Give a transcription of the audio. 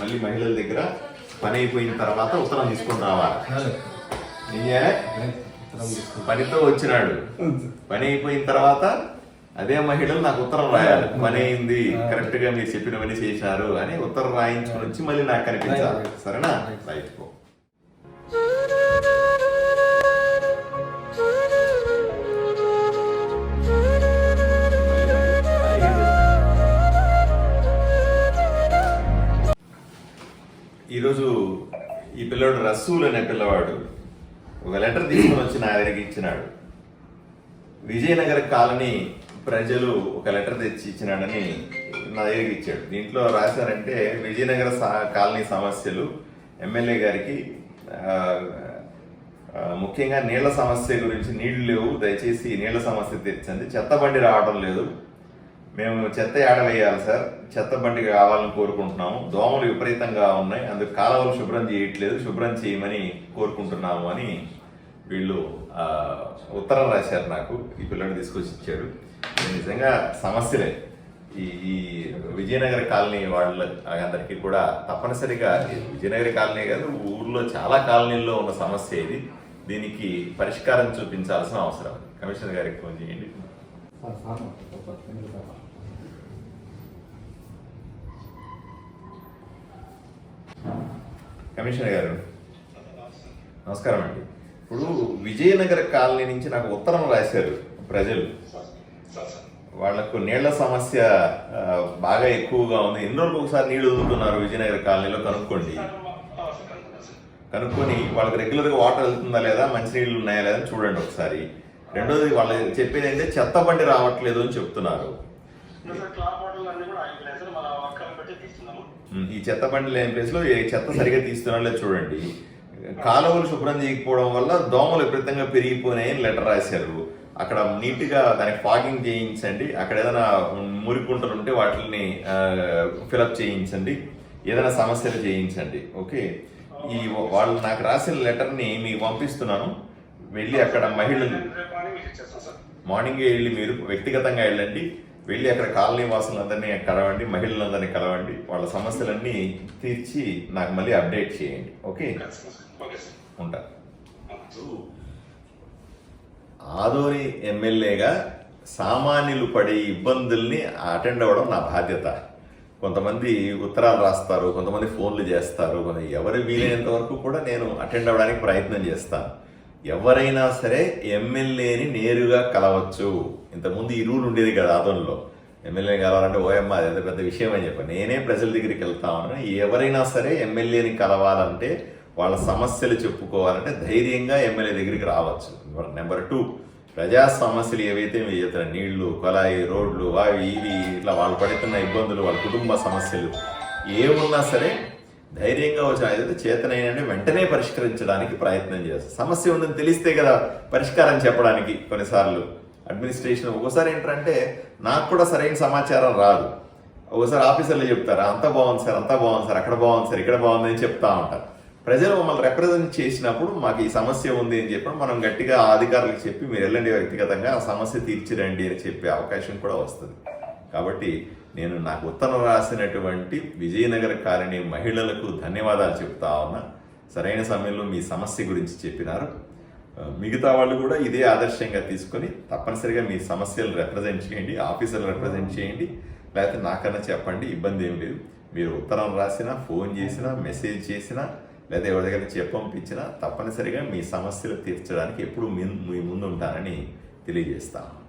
మళ్ళీ మహిళల దగ్గర పని అయిపోయిన తర్వాత ఉత్తరం తీసుకొని రావాలి. ఏం చేయాలి పనితో వచ్చినాడు. పని అయిపోయిన తర్వాత అదే మహిళలు నాకు ఉత్తరం రాయాలి. పని అయింది కరెక్ట్గా మీరు చెప్పినవన్నీ చేశారు అని ఉత్తరం రాయించుకుని వచ్చి మళ్ళీ నాకు కనిపించాలి. సరేనా? రైట్ ఈరోజు ఈ పిల్లవాడు రసూల్ అనే పిల్లవాడు ఒక లెటర్ తీసుకుని వచ్చి నా దగ్గరికి ఇచ్చినాడు. విజయనగర కాలనీ ప్రజలు ఒక లెటర్ తెచ్చి ఇచ్చినాడని నా దగ్గరికి ఇచ్చాడు. దీంట్లో రాశారంటే విజయనగర కాలనీ సమస్యలు ఎమ్మెల్యే గారికి ముఖ్యంగా నీళ్ళ సమస్య గురించి నీళ్ళు లేవు దయచేసి నీళ్ళ సమస్య తీర్చండి. చెత్త బండి రావడం లేదు. మేము చెత్త ఏడవేయాలి సార్? చెత్త బండి కావాలని కోరుకుంటున్నాము. దోమలు విపరీతంగా ఉన్నాయి. అందుకు కాలువలు శుభ్రం చేయట్లేదు. శుభ్రం చేయమని కోరుకుంటున్నాము అని వీళ్ళు ఉత్తరం రాశారు నాకు. ఈ పిల్లడు తీసుకొచ్చి ఇచ్చారు నిజంగా సమస్యలే. ఈ ఈ విజయనగర కాలనీ వాళ్ళ అందరికీ కూడా తప్పనిసరిగా విజయనగర కాలనీ కాదు ఊర్లో చాలా కాలనీల్లో ఉన్న సమస్య ఇది. దీనికి పరిష్కారం చూపించాల్సిన అవసరం. కమిషనర్ గారికి ఫోన్ చేయండి. కమిషనర్ గారు నమస్కారం అండి ఇప్పుడు విజయనగర కాలనీ నుంచి నాకు ఉత్తరం రాశారు ప్రజలు. వాళ్ళకు నీళ్ళ సమస్య బాగా ఎక్కువగా ఉంది. ఎన్ని రోజులకు ఒకసారి నీళ్ళు వదులుతున్నారు విజయనగర కాలనీలో కనుక్కోండి. కనుక్కొని వాళ్ళకి రెగ్యులర్గా వాటర్ వెళ్తుందా లేదా మంచినీళ్ళు ఉన్నాయా లేదా చూడండి ఒకసారి. రెండోది వాళ్ళు చెప్పేది ఏంటంటే చెత్త బండి రావట్లేదు అని చెప్తున్నారు. ఈ చెత్త బండి లేని ప్లేస్లో ఈ చెత్త సరిగా తీస్తున్నారో లేదో చూడండి. కాలువలు శుభ్రం చేయకపోవడం వల్ల దోమలు విపరీతంగా పెరిగిపోయినాయని లెటర్ రాశారు. అక్కడ నీట్గా దానికి ఫాగింగ్ చేయించండి. అక్కడ ఏదైనా మురికుంటలు ఉంటే వాటిని ఫిలప్ చేయించండి. ఏదైనా సమస్యలు చేయించండి. ఓకే? ఈ వాళ్ళు నాకు రాసిన లెటర్ని మీకు పంపిస్తున్నాను. వెళ్ళి అక్కడ మహిళలు మార్నింగే వెళ్ళి మీరు వ్యక్తిగతంగా వెళ్ళండి. వెళ్ళి అక్కడ కాలనీ వాసులందరినీ కలవండి మహిళలందరినీ కలవండి వాళ్ళ సమస్యలన్నీ తీర్చి నాకు మళ్ళీ అప్డేట్ చేయండి. ఓకే? ఉంటా. ఆదోని ఎమ్మెల్యేగా సామాన్యులు పడే ఇబ్బందుల్ని అటెండ్ అవ్వడం నా బాధ్యత. కొంతమంది ఉత్తరాలు రాస్తారు కొంతమంది ఫోన్లు చేస్తారు కొంత ఎవరు వీలైనంత వరకు కూడా నేను అటెండ్ అవ్వడానికి ప్రయత్నం చేస్తాను. ఎవరైనా సరే ఎమ్మెల్యేని నేరుగా కలవచ్చు. ఇంతకుముందు ఈ రూల్ ఉండేది కదా అతనిలో ఎమ్మెల్యే కలవాలంటే ఓఎమ్మ అది ఎంత పెద్ద విషయం అని చెప్పి నేనే ప్రజల దగ్గరికి వెళ్తామని ఎవరైనా సరే ఎమ్మెల్యేని కలవాలంటే వాళ్ళ సమస్యలు చెప్పుకోవాలంటే ధైర్యంగా ఎమ్మెల్యే దగ్గరికి రావచ్చు. నెంబర్ టూ ప్రజా సమస్యలు ఏవైతే మీరు చేత నీళ్ళు కొలాయి రోడ్లు అవి ఇవి ఇట్లా వాళ్ళు పడుతున్న ఇబ్బందులు వాళ్ళ కుటుంబ సమస్యలు ఏమున్నా సరే ధైర్యంగా వచ్చిన ఏదైతే చేతనైనా వెంటనే పరిష్కరించడానికి ప్రయత్నం చేస్తారు సమస్య ఉందని తెలిస్తే కదా పరిష్కారం చెప్పడానికి కొన్నిసార్లు. అడ్మినిస్ట్రేషన్ ఒక్కోసారి ఏంటంటే నాకు కూడా సరైన సమాచారం రాదు. ఒకసారి ఆఫీసర్లు చెప్తారు అంత బాగుంది సార్ అంత బాగుంది సార్ అక్కడ బాగుంది సార్ ఇక్కడ బాగుంది అని చెప్తా ఉంటారు. ప్రజలు మమ్మల్ని రిప్రజెంట్ చేసినప్పుడు మాకు ఈ సమస్య ఉంది అని చెప్పి మనం గట్టిగా అధికారులకు చెప్పి మీరు వెళ్ళండి వ్యక్తిగతంగా ఆ సమస్య తీర్చిరండి అని చెప్పే అవకాశం కూడా వస్తుంది. కాబట్టి నేను నాకు ఉత్తరం రాసినటువంటి విజయనగర కాలనీ మహిళలకు ధన్యవాదాలు చెప్తా ఉన్నా. సరైన సమయంలో మీ సమస్య గురించి చెప్పినారు. మిగతా వాళ్ళు కూడా ఇదే ఆదర్శంగా తీసుకొని తప్పనిసరిగా మీ సమస్యలు రిప్రజెంట్ చేయండి ఆఫీసర్లు రిప్రజెంట్ చేయండి. లేకపోతే నాకన్నా చెప్పండి ఇబ్బంది ఏం లేదు. మీరు ఉత్తరం రాసినా ఫోన్ చేసినా మెసేజ్ చేసినా లేదా ఎవరి దగ్గర చెప్పంపించినా తప్పనిసరిగా మీ సమస్యలు తీర్చడానికి ఎప్పుడు మీ మీ ముందు ఉంటానని తెలియజేస్తాను